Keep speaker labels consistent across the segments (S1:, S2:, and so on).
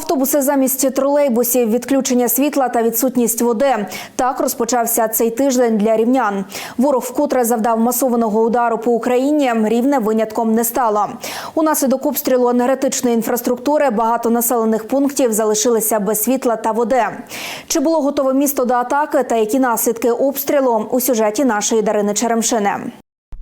S1: Автобуси замість тролейбусів, відключення світла та відсутність води. Так розпочався цей тиждень для рівнян. Ворог вкотре завдав масованого удару по Україні. Рівне винятком не стало. Унаслідок обстрілу енергетичної інфраструктури багато населених пунктів залишилися без світла та води. Чи було готове місто до атаки та які наслідки обстрілу у сюжеті нашої Дарини Черемшини?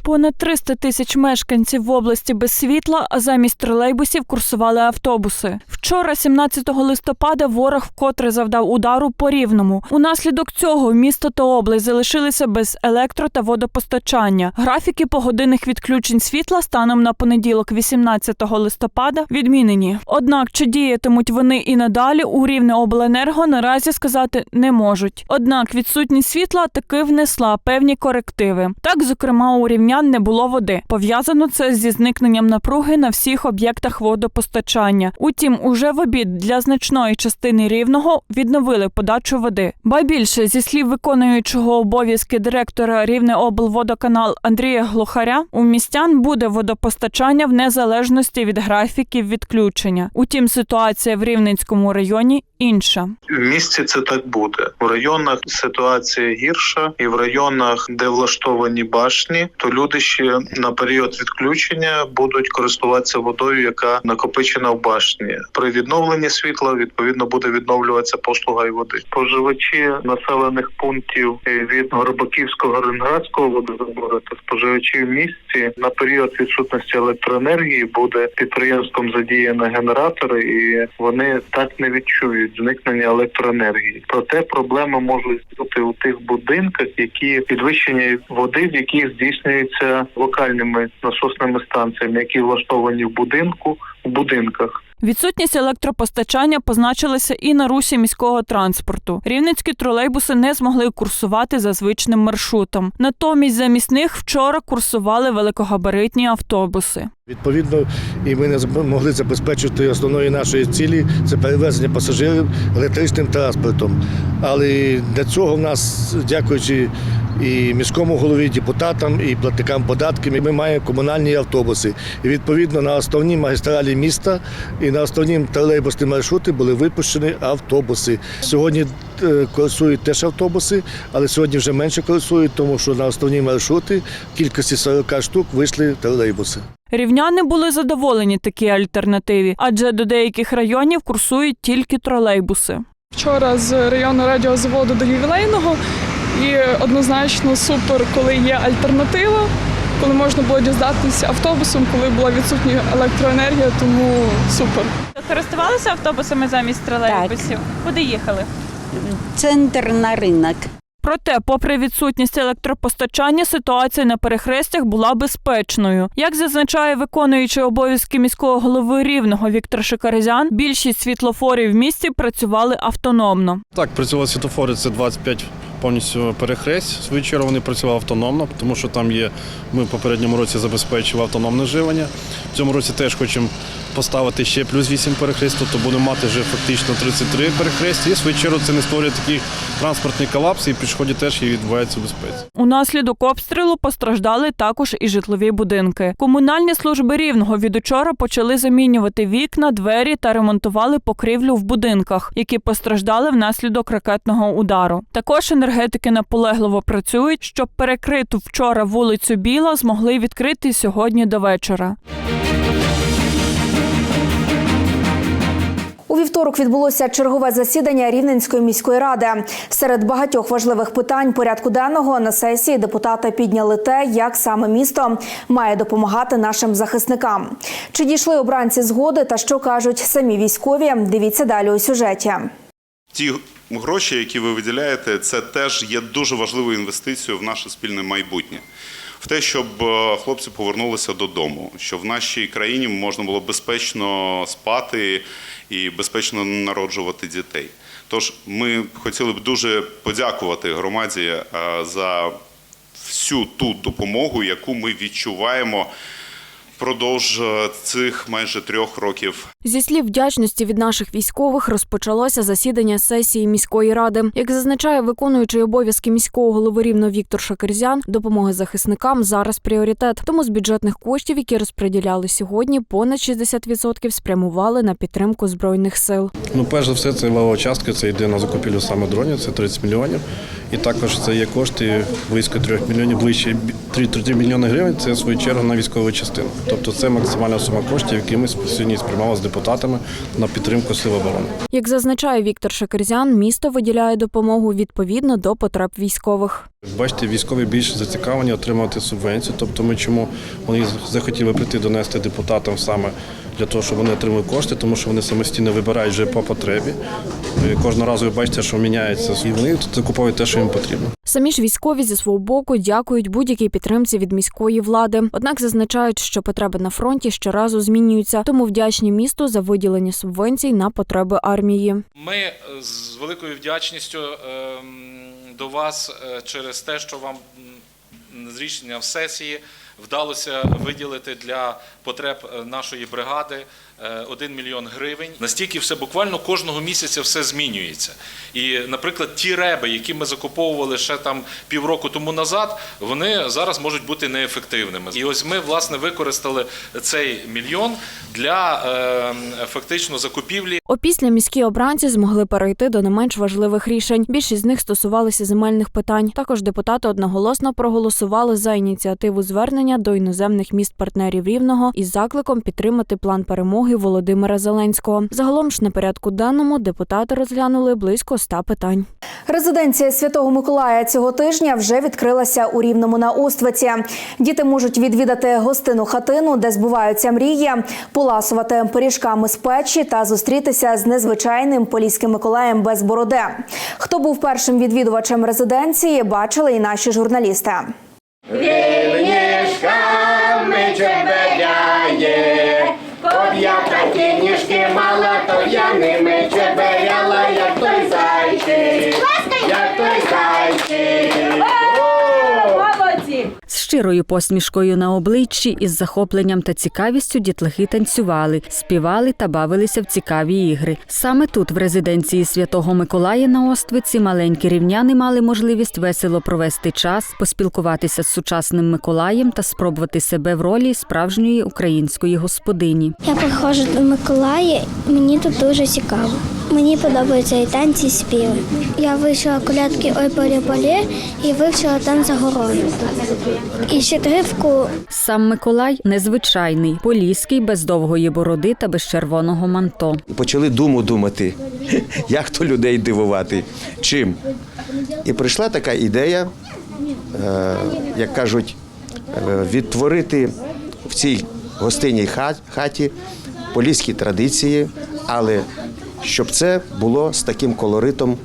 S2: Понад 300 тисяч мешканців в області без світла, а замість тролейбусів курсували автобуси. Вчора, 17 листопада, ворог вкотре завдав удару по рівному. Унаслідок цього місто та область залишилися без електро та водопостачання. Графіки погодинних відключень світла станом на понеділок, 18 листопада, відмінені. Однак, чи діятимуть вони і надалі у рівне обленерго наразі сказати не можуть. Однак відсутність світла таки внесла певні корективи. Так, зокрема, у рівнян не було води. Пов'язано це зі зникненням напруги на всіх об'єктах водопостачання. Утім, уже в обід для значної частини рівного відновили подачу води. Ба більше, зі слів виконуючого обов'язки директора Рівне облводоканал Андрія Глухаря, у містян буде водопостачання в незалежності від графіків відключення. Утім, ситуація в Рівненському районі інша.
S3: В місті це так буде. В районах ситуація гірша, і в районах, де влаштовані башні, то люди ще на період відключення будуть користуватися водою, яка накопичена в башні. При відновленні світла відповідно буде відновлюватися послуга і води. Споживачі населених пунктів від Горбаківського Ренградського водозабору та споживачі в місті на період відсутності електроенергії буде підприємством задіяно генератори, і вони так не відчують зникнення електроенергії. Проте проблеми можуть бути у тих будинках, які підвищення води, в яких здійснюється локальними насосними станціями, які влаштовані в будинку в будинках.
S2: Відсутність електропостачання позначилася і на русі міського транспорту. Рівненські тролейбуси не змогли курсувати за звичним маршрутом. Натомість замість них вчора курсували великогабаритні автобуси.
S4: Відповідно, і ми не змогли забезпечити основної нашої цілі це перевезення пасажирів електричним транспортом. Але для цього в нас, дякуючи і міському голові, депутатам, і платникам податків, ми маємо комунальні автобуси. І відповідно на основній магістралі міста і на основні тролейбусні маршрути були випущені автобуси. Сьогодні е, курсують теж автобуси, але сьогодні вже менше курсують, тому що на основні маршрути в кількості 40 штук вийшли тролейбуси.
S2: Рівняни були задоволені такій альтернативі, адже до деяких районів курсують тільки тролейбуси.
S5: Вчора з районного радіозаводу до ювілейного, і однозначно супер, коли є альтернатива, коли можна було дізнатися автобусом, коли була відсутня електроенергія, тому супер.
S2: Користувалися автобусами замість
S6: тролейбусів?
S2: Куди їхали?
S6: Центр на ринок.
S2: Проте, попри відсутність електропостачання, ситуація на перехрестях була безпечною. Як зазначає виконуючий обов'язки міського голови рівного Віктор Шикаризян, більшість світлофорів в місті працювали автономно.
S7: Так, працювали світофори, це 25 повністю перехресть. Свою чергу вони працювали автономно, тому що там є, ми в попередньому році забезпечили автономне живлення. В цьому році теж хочемо поставити ще плюс 8 перехрест, тобто будемо мати вже фактично 33 перехрестя. І свою це не створює такий транспортний колапс, і пішоході теж і відбувається безпеці.
S2: Унаслідок обстрілу постраждали також і житлові будинки. Комунальні служби рівного від учора почали замінювати вікна, двері та ремонтували покрівлю в будинках, які постраждали внаслідок ракетного удару. Також енергетики наполегливо працюють, щоб перекриту вчора вулицю Біла змогли відкрити сьогодні до вечора.
S1: Вівторок відбулося чергове засідання Рівненської міської ради. Серед багатьох важливих питань порядку денного на сесії депутати підняли те, як саме місто має допомагати нашим захисникам. Чи дійшли обранці згоди та що кажуть самі військові? Дивіться далі у сюжеті.
S8: Ті гроші, які ви виділяєте, це теж є дуже важливою інвестицією в наше спільне майбутнє. В те, щоб е, хлопці повернулися додому, щоб в нашій країні можна було безпечно спати і безпечно народжувати дітей. Тож ми хотіли б дуже подякувати громаді е, за всю ту допомогу, яку ми відчуваємо впродовж е, цих майже трьох років
S9: Зі слів вдячності від наших військових розпочалося засідання сесії міської ради. Як зазначає виконуючий обов'язки міського голови рівно Віктор Шакерзян, допомога захисникам зараз пріоритет. Тому з бюджетних коштів, які розподіляли сьогодні, понад 60% спрямували на підтримку збройних сил.
S7: Ну, перш за все, це лава частка, це йде на закупівлю саме дронів, це 30 мільйонів. І також це є кошти близько 3 мільйонів, ближче 3, 3 мільйони гривень. Це в свою чергу на військову частину. Тобто це максимальна сума коштів, які ми сьогодні сприймали з депутатами на підтримку сил оборони.
S9: Як зазначає Віктор Шакерзян, місто виділяє допомогу відповідно до потреб військових.
S7: Бачите, військові більш зацікавлені отримувати субвенцію. Тобто, ми чому вони захотіли прийти донести депутатам саме для того, щоб вони отримали кошти, тому що вони самостійно вибирають вже по потребі. І Кожного разу ви бачите, що міняється, і вони закуповують те, що їм потрібно.
S9: Самі ж військові зі свого боку дякують будь-якій підтримці від міської влади. Однак зазначають, що потреби на фронті щоразу змінюються, тому вдячні місту за виділення субвенцій на потреби армії.
S10: Ми е, з великою вдячністю ем, до вас е, через те, що вам з рішенням сесії вдалося виділити для потреб е, нашої бригади 1 мільйон гривень. Настільки все буквально кожного місяця все змінюється. І, наприклад, ті реби, які ми закуповували ще там півроку тому назад, вони зараз можуть бути неефективними. І ось ми власне використали цей мільйон для е, фактично закупівлі
S9: Опісля міські обранці змогли перейти до не менш важливих рішень. Більшість з них стосувалися земельних питань. Також депутати одноголосно проголосували за ініціативу звернення до іноземних міст партнерів рівного із закликом підтримати план перемоги Володимира Зеленського. Загалом ж на порядку денному депутати розглянули близько ста питань.
S1: Резиденція Святого Миколая цього тижня вже відкрилася у Рівному на Оствиці. Діти можуть відвідати гостину хатину, де збуваються мрії, поласувати пиріжками з печі та зустрітися з незвичайним поліським Миколаєм без бороди. Хто був першим відвідувачем резиденції, бачили і наші журналісти.
S11: З щирою посмішкою на обличчі із захопленням та цікавістю дітлахи танцювали, співали та бавилися в цікаві ігри. Саме тут, в резиденції Святого Миколая на Оствиці, маленькі рівняни мали можливість весело провести час, поспілкуватися з сучасним Миколаєм та спробувати себе в ролі справжньої української господині.
S12: Я приходжу до Миколая, мені тут дуже цікаво. Мені подобаються і танці, і співи. Я вивчила колядки Ой полі полі і вивчила там за горою. І щедрівку
S11: Сам Миколай незвичайний, поліський, без довгої бороди та без червоного манто.
S13: Почали думу думати, як то людей дивувати, чим. І прийшла така ідея, е, як кажуть, е, відтворити в цій гостинній хаті поліські традиції, але щоб це було з таким колоритом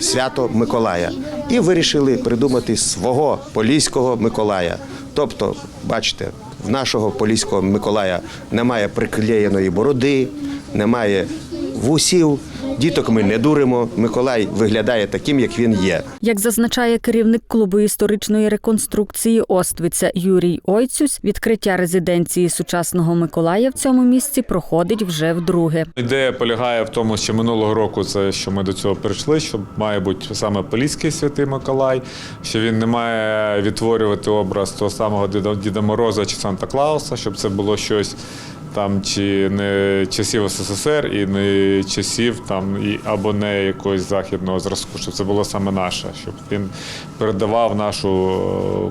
S13: свято Миколая. І вирішили придумати свого поліського Миколая. Тобто, бачите, в нашого поліського Миколая немає приклеєної бороди, немає вусів. Діток ми не дуримо. Миколай виглядає таким, як він є.
S11: Як зазначає керівник клубу історичної реконструкції Оствиця Юрій Ойцюсь, відкриття резиденції сучасного Миколая в цьому місці проходить вже вдруге.
S14: Ідея полягає в тому, що минулого року це що ми до цього прийшли, що має бути саме Поліський святий Миколай, що він не має відтворювати образ того самого Діда, Діда Мороза чи Санта Клауса, щоб це було щось там чи не часів СССР і не часів там і або не якогось західного зразку, щоб це було саме наше, щоб він передавав нашу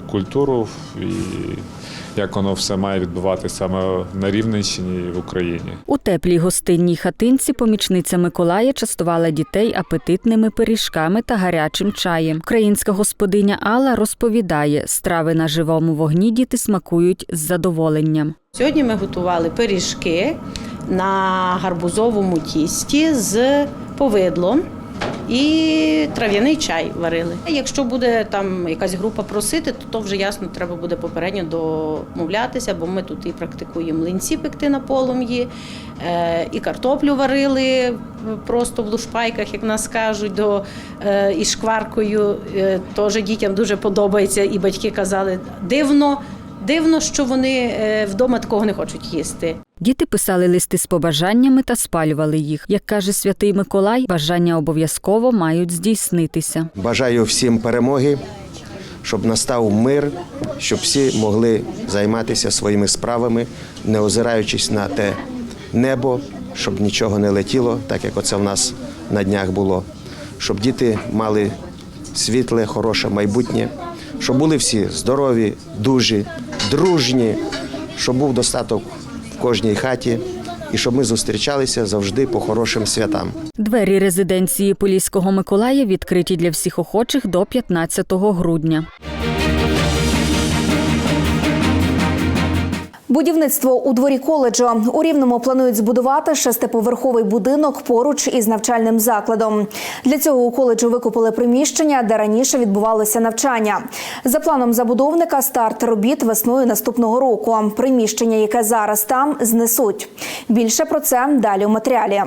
S14: е, культуру і як воно все має відбуватися саме на Рівненщині і в Україні.
S11: У теплій гостинній хатинці помічниця Миколая частувала дітей апетитними пиріжками та гарячим чаєм. Українська господиня Алла розповідає, страви на живому вогні діти смакують з задоволенням.
S2: Сьогодні ми готували пиріжки на гарбузовому тісті з повидлом.
S6: І трав'яний чай варили. Якщо буде там якась група просити, то, то вже ясно треба буде попередньо домовлятися, бо ми тут і практикуємо млинці пекти на полум'ї, е, і картоплю варили просто в лушпайках, як нас кажуть, до, е, із шкваркою. Е, Теж дітям дуже подобається, і батьки казали, дивно. Дивно, що вони е, вдома такого не хочуть їсти.
S11: Діти писали листи з побажаннями та спалювали їх. Як каже святий Миколай, бажання обов'язково мають здійснитися.
S13: Бажаю всім перемоги, щоб настав мир, щоб всі могли займатися своїми справами, не озираючись на те небо, щоб нічого не летіло, так як оце в нас на днях було. Щоб діти мали світле, хороше майбутнє, щоб були всі здорові, дужі, дружні, щоб був достаток в кожній хаті і щоб ми зустрічалися завжди по хорошим святам.
S11: Двері резиденції Поліського Миколая відкриті для всіх охочих до 15 грудня.
S1: Будівництво у дворі коледжу у Рівному планують збудувати шестиповерховий будинок поруч із навчальним закладом. Для цього у коледжу викупили приміщення, де раніше відбувалося навчання. За планом забудовника старт робіт весною наступного року. Приміщення, яке зараз там, знесуть. Більше про це далі у матеріалі.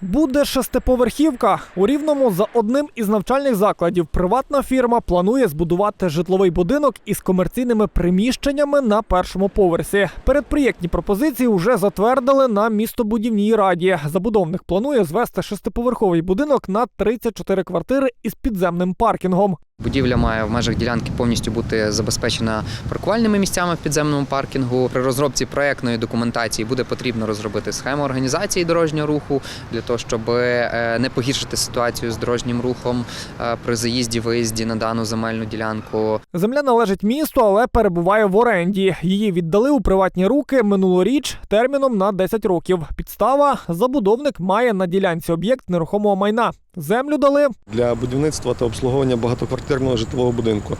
S15: Буде шестиповерхівка. У Рівному за одним із навчальних закладів приватна фірма планує збудувати житловий будинок із комерційними приміщеннями на першому поверсі. Передпроєктні пропозиції вже затвердили на містобудівній раді. Забудовник планує звести шестиповерховий будинок на 34 квартири із підземним паркінгом.
S16: Будівля має в межах ділянки повністю бути забезпечена паркувальними місцями в підземному паркінгу. При розробці проектної документації буде потрібно розробити схему організації дорожнього руху для того, щоб е, не погіршити ситуацію з дорожнім рухом е, при заїзді виїзді на дану земельну ділянку.
S15: Земля належить місту, але перебуває в оренді. Її віддали у приватні руки минулоріч терміном на 10 років. Підстава забудовник має на ділянці об'єкт нерухомого майна. Землю дали
S17: для будівництва та обслуговування багатоквартирного житлового будинку.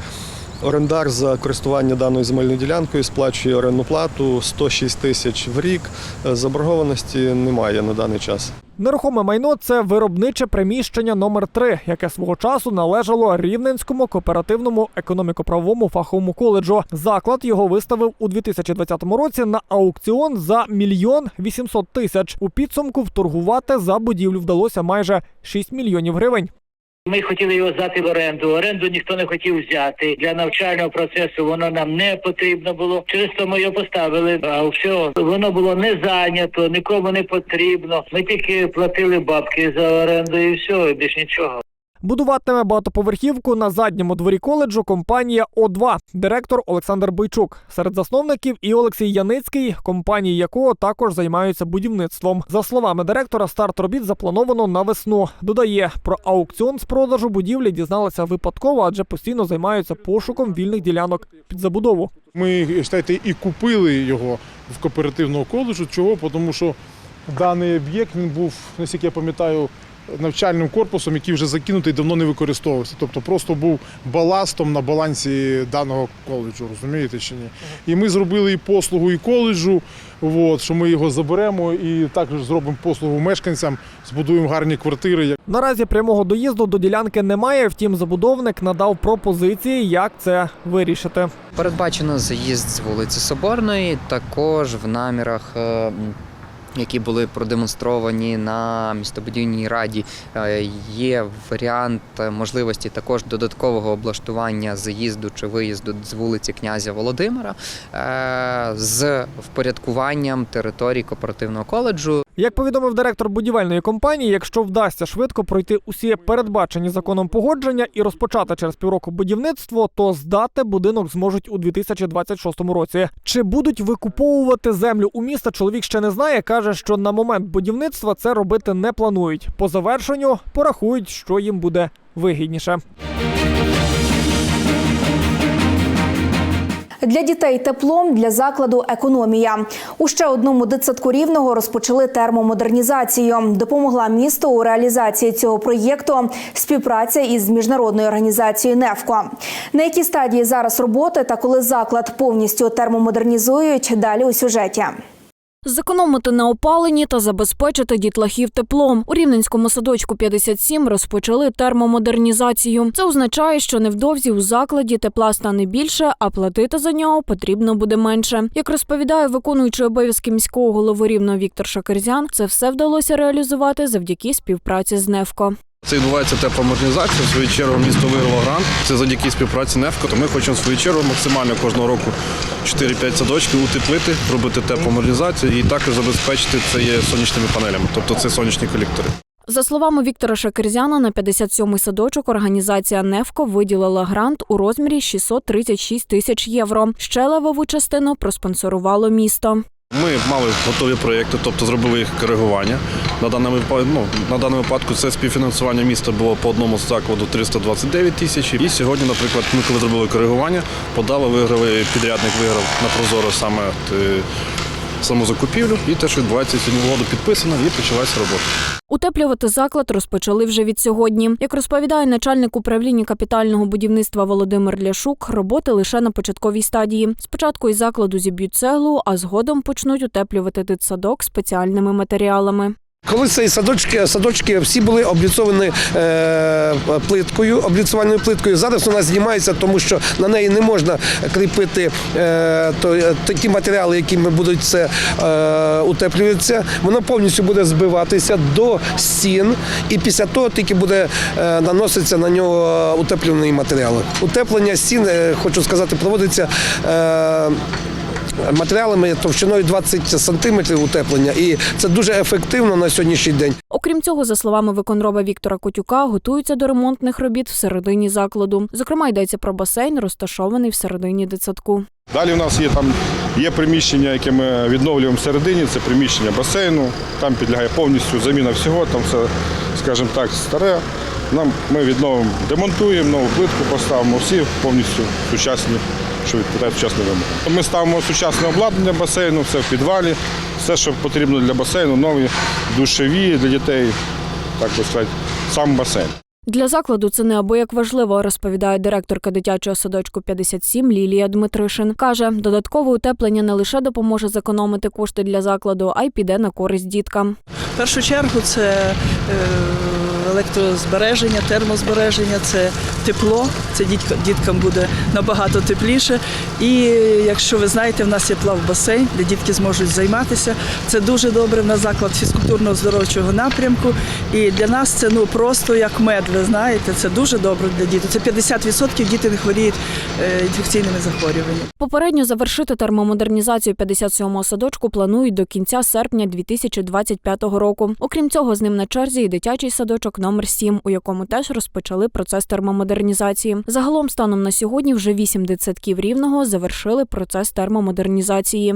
S17: Орендар за користування даною земельною ділянкою сплачує орендну плату 106 тисяч в рік. Заборгованості немає на даний час.
S15: Нерухоме майно це виробниче приміщення номер 3 яке свого часу належало Рівненському кооперативному економіко-правовому фаховому коледжу. Заклад його виставив у 2020 році на аукціон за мільйон 800 тисяч. У підсумку вторгувати за будівлю вдалося майже 6 мільйонів гривень.
S18: Ми хотіли його здати в оренду. Оренду ніхто не хотів взяти. Для навчального процесу воно нам не потрібно було. Через то ми його поставили. А все воно було не зайнято, нікому не потрібно. Ми тільки платили бабки за оренду і все, і більш нічого.
S15: Будуватиме багатоповерхівку на задньому дворі коледжу компанія О2, директор Олександр Бойчук. Серед засновників і Олексій Яницький, компанії якого також займаються будівництвом. За словами директора, старт робіт заплановано на весну. Додає, про аукціон з продажу будівлі дізналися випадково, адже постійно займаються пошуком вільних ділянок під забудову.
S19: Ми знаєте, і купили його в кооперативного коледжу. Чого? Тому що даний об'єкт він був, наскільки я пам'ятаю, навчальним корпусом, який вже закинутий давно не використовувався. Тобто просто був баластом на балансі даного коледжу, розумієте чи ні? І ми зробили і послугу і коледжу, от, що ми його заберемо і також зробимо послугу мешканцям, збудуємо гарні квартири.
S15: Наразі прямого доїзду до ділянки немає. Втім, забудовник надав пропозиції, як це вирішити.
S16: Передбачено заїзд з вулиці Соборної, також в намірах. Які були продемонстровані на містобудівній раді, е, є варіант можливості також додаткового облаштування заїзду чи виїзду з вулиці князя Володимира е, з впорядкуванням території кооперативного коледжу.
S15: Як повідомив директор будівельної компанії, якщо вдасться швидко пройти усі передбачені законом погодження і розпочати через півроку будівництво, то здати будинок зможуть у 2026 році. Чи будуть викуповувати землю у міста? Чоловік ще не знає. каже, що на момент будівництва це робити не планують. По завершенню порахують, що їм буде вигідніше.
S1: Для дітей теплом, для закладу економія. У ще одному дитсадку рівного розпочали термомодернізацію. Допомогла місто у реалізації цього проєкту співпраця із міжнародною організацією «Нефко». На якій стадії зараз роботи та коли заклад повністю термомодернізують, далі у сюжеті.
S9: Зекономити на опаленні та забезпечити дітлахів теплом. У рівненському садочку 57 розпочали термомодернізацію. Це означає, що невдовзі у закладі тепла стане більше, а платити за нього потрібно буде менше. Як розповідає виконуючий обов'язки міського голови рівного Віктор Шакерзян, це все вдалося реалізувати завдяки співпраці з НЕФКО.
S7: Це відбувається тепломодернізація. В свою чергу місто виграло грант. Це завдяки співпраці НЕФКО. То ми хочемо в свою чергу максимально кожного року 4-5 садочків утеплити, робити тепломодернізацію і також забезпечити це є сонячними панелями, тобто це сонячні колектори.
S9: За словами Віктора Шакерзяна, на 57-й садочок організація НЕФКО виділила грант у розмірі 636 тисяч євро. Ще левову частину проспонсорувало місто.
S7: Ми мали готові проєкти, тобто зробили їх коригування. На даному, ну, на даному випадку це співфінансування міста було по одному закладу 329 тисяч. І сьогодні, наприклад, ми коли зробили коригування, подали, виграли, підрядник виграв на Прозоро саме е, саму закупівлю. І те, що відбувається сьогодні угода підписана і почалася робота.
S9: Утеплювати заклад розпочали вже від сьогодні. Як розповідає начальник управління капітального будівництва Володимир Ляшук, роботи лише на початковій стадії. Спочатку із закладу зіб'ють цеглу, а згодом почнуть утеплювати дитсадок спеціальними матеріалами.
S20: Коли цей садочки, садочки всі були обліцовані е, плиткою, обліцувальною плиткою. Зараз вона знімається, тому що на неї не можна кріпити е, то, е, ті матеріали, якими будуть це е, утеплюватися. Воно повністю буде збиватися до стін, і після того тільки буде е, наноситься на нього утеплюваний матеріал. Утеплення стін, е, хочу сказати, проводиться. Е, Матеріалами товщиною 20 сантиметрів утеплення, і це дуже ефективно на сьогоднішній день.
S9: Окрім цього, за словами виконроба Віктора Котюка, готуються до ремонтних робіт всередині закладу. Зокрема, йдеться про басейн, розташований всередині дитсадку.
S21: Далі у нас є там є приміщення, яке ми відновлюємо всередині. Це приміщення басейну. Там підлягає повністю заміна всього. Там все, скажімо так, старе. Нам ми відновимо, демонтуємо нову плитку, поставимо всі повністю сучасні, що відповідає сучасний вимог. Ми ставимо сучасне обладнання басейну, все в підвалі, все, що потрібно для басейну, нові душові для дітей, так би сказати, сам басейн.
S9: Для закладу це неабияк важливо, розповідає директорка дитячого садочку 57 Лілія Дмитришин. Каже, додаткове утеплення не лише допоможе зекономити кошти для закладу, а й піде на користь діткам.
S22: Першу чергу це е, електрозбереження, термозбереження, це тепло. Це діткам буде набагато тепліше. І якщо ви знаєте, в нас є плавбасейн, де дітки зможуть займатися. Це дуже добре. В нас заклад фізкультурно здоровчого напрямку. І для нас це ну просто як мед. Ви знаєте, це дуже добре для дітей. Це 50% діти не хворіють е, інфекційними захворюваннями.
S9: Попередньо завершити термомодернізацію 57-го садочку планують до кінця серпня 2025 року. Окрім цього, з ним на черзі і дитячий садочок номер 7, у якому теж розпочали процес термомодернізації. Загалом, станом на сьогодні, вже вісім дитсадків рівного завершили процес термомодернізації.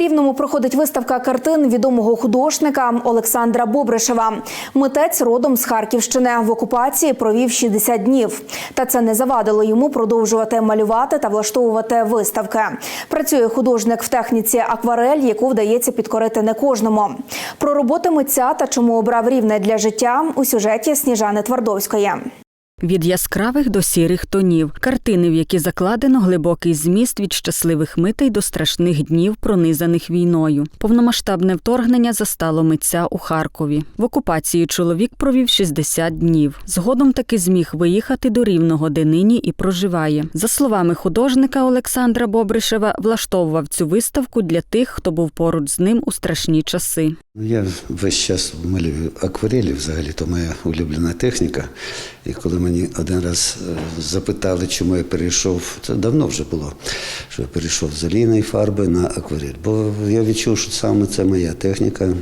S1: Рівному проходить виставка картин відомого художника Олександра Бобришева. Митець родом з Харківщини в окупації провів 60 днів. Та це не завадило йому продовжувати малювати та влаштовувати виставки. Працює художник в техніці акварель, яку вдається підкорити не кожному. Про роботи митця та чому обрав рівне для життя у сюжеті Сніжани Твардовської.
S11: Від яскравих до сірих тонів, картини, в які закладено глибокий зміст від щасливих митей до страшних днів, пронизаних війною. Повномасштабне вторгнення застало митця у Харкові. В окупації чоловік провів 60 днів. Згодом таки зміг виїхати до рівного, де нині і проживає. За словами художника Олександра Бобришева, влаштовував цю виставку для тих, хто був поруч з ним у страшні часи.
S23: Я весь час малюю акварелі, взагалі то моя улюблена техніка. І коли мені один раз е, запитали, чому я перейшов, це давно вже було, що я перейшов з олійної фарби на акварель. Бо я відчув, що саме це моя техніка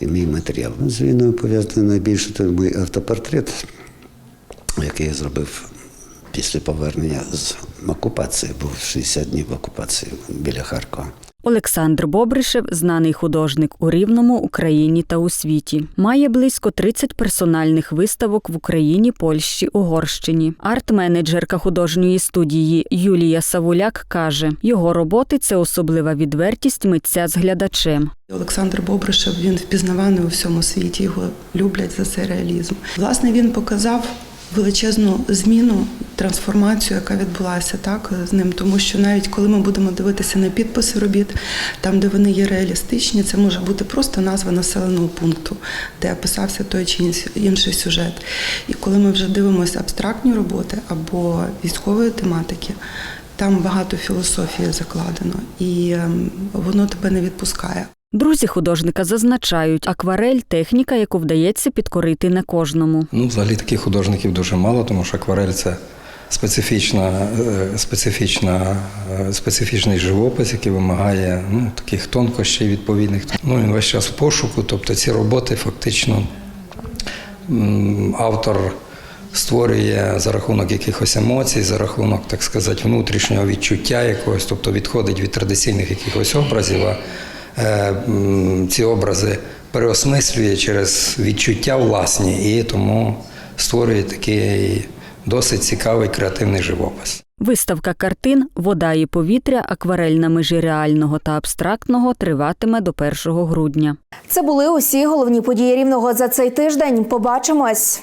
S23: і мій матеріал. З війною пов'язаний найбільше це мій автопортрет, який я зробив після повернення з окупації, був 60 днів в окупації біля Харкова.
S11: Олександр Бобришев знаний художник у Рівному, Україні та у світі. Має близько 30 персональних виставок в Україні, Польщі, Угорщині. Арт-менеджерка художньої студії Юлія Савуляк каже: його роботи це особлива відвертість митця з глядачем.
S24: Олександр Бобришев він впізнаваний у всьому світі. Його люблять за цей реалізм. Власне, він показав
S25: величезну зміну, трансформацію, яка відбулася так з ним. Тому що навіть коли ми будемо дивитися на підписи робіт, там де вони є реалістичні, це може бути просто назва населеного пункту, де описався той чи інший сюжет. І коли ми вже дивимося абстрактні роботи або військової тематики. Там багато філософії закладено, і ем, воно тебе не відпускає.
S26: Друзі художника зазначають, акварель техніка, яку вдається підкорити не кожному.
S11: Ну, взагалі таких художників дуже мало, тому що акварель це специфічна, е, специфічна, е, специфічний живопис, який вимагає ну, таких тонкощей відповідних. Ну, він весь час в пошуку, тобто ці роботи фактично автор створює за рахунок якихось емоцій, за рахунок, так сказати, внутрішнього відчуття якогось, тобто відходить від традиційних якихось образів, а ці образи переосмислює через відчуття власні і тому створює такий досить цікавий креативний живопис.
S26: Виставка картин Вода і повітря, акварель на межі реального та абстрактного триватиме до 1 грудня.
S1: Це були усі головні події рівного за цей тиждень. Побачимось.